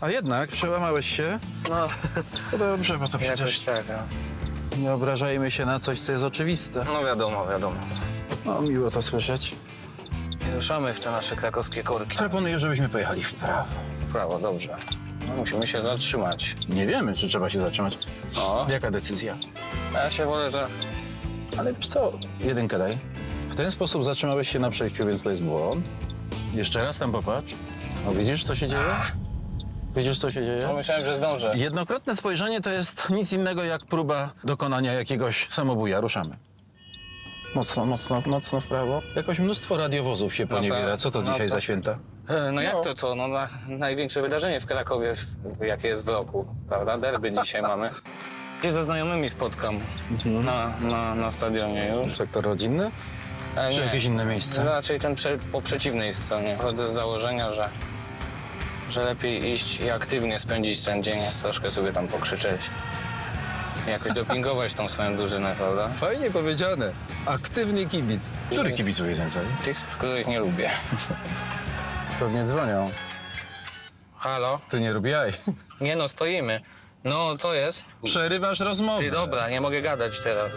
A jednak przełamałeś się. No, To dobrze, bo to jakoś przecież tak. no. nie obrażajmy się na coś, co jest oczywiste. No wiadomo, wiadomo. No, miło to słyszeć. I ruszamy w te nasze krakowskie korki. Proponuję, żebyśmy pojechali w prawo. W prawo, dobrze. No, musimy się zatrzymać. Nie wiemy, czy trzeba się zatrzymać. O, Jaka decyzja? ja się wolę, że... Ale wiesz co, jedynkę daj. W ten sposób zatrzymałeś się na przejściu, więc to jest błąd. Jeszcze raz tam popatrz. No widzisz, co się dzieje? Widzisz, co się No, dzieje? myślałem, że zdążę. Jednokrotne spojrzenie to jest nic innego jak próba dokonania jakiegoś samobuja. Ruszamy. Mocno, mocno, mocno w prawo. Jakoś mnóstwo radiowozów się poniewiera. Co to no dzisiaj to- za święta? E, No jak No. to co? No na, największe wydarzenie w Krakowie, w- jakie jest w roku, prawda? Derby dzisiaj mamy. Gdzie ze znajomymi spotkam na, na, na stadionie już. Sektor rodzinny? E, Czy nie. jakieś inne miejsce? Raczej ten prze, po przeciwnej stronie. Chodzę z założenia, że, że lepiej iść i aktywnie spędzić ten dzień, troszkę sobie tam pokrzyczeć. Jakoś dopingować tą swoją drużynę, prawda? Fajnie powiedziane. Aktywny kibic. Który kibicuje więcej? Tych, których nie lubię. Pewnie dzwonią. Halo? Ty nie lubi jaj. Nie no, stoimy. No, co jest? Przerywasz rozmowę. Ty, dobra, nie mogę gadać teraz.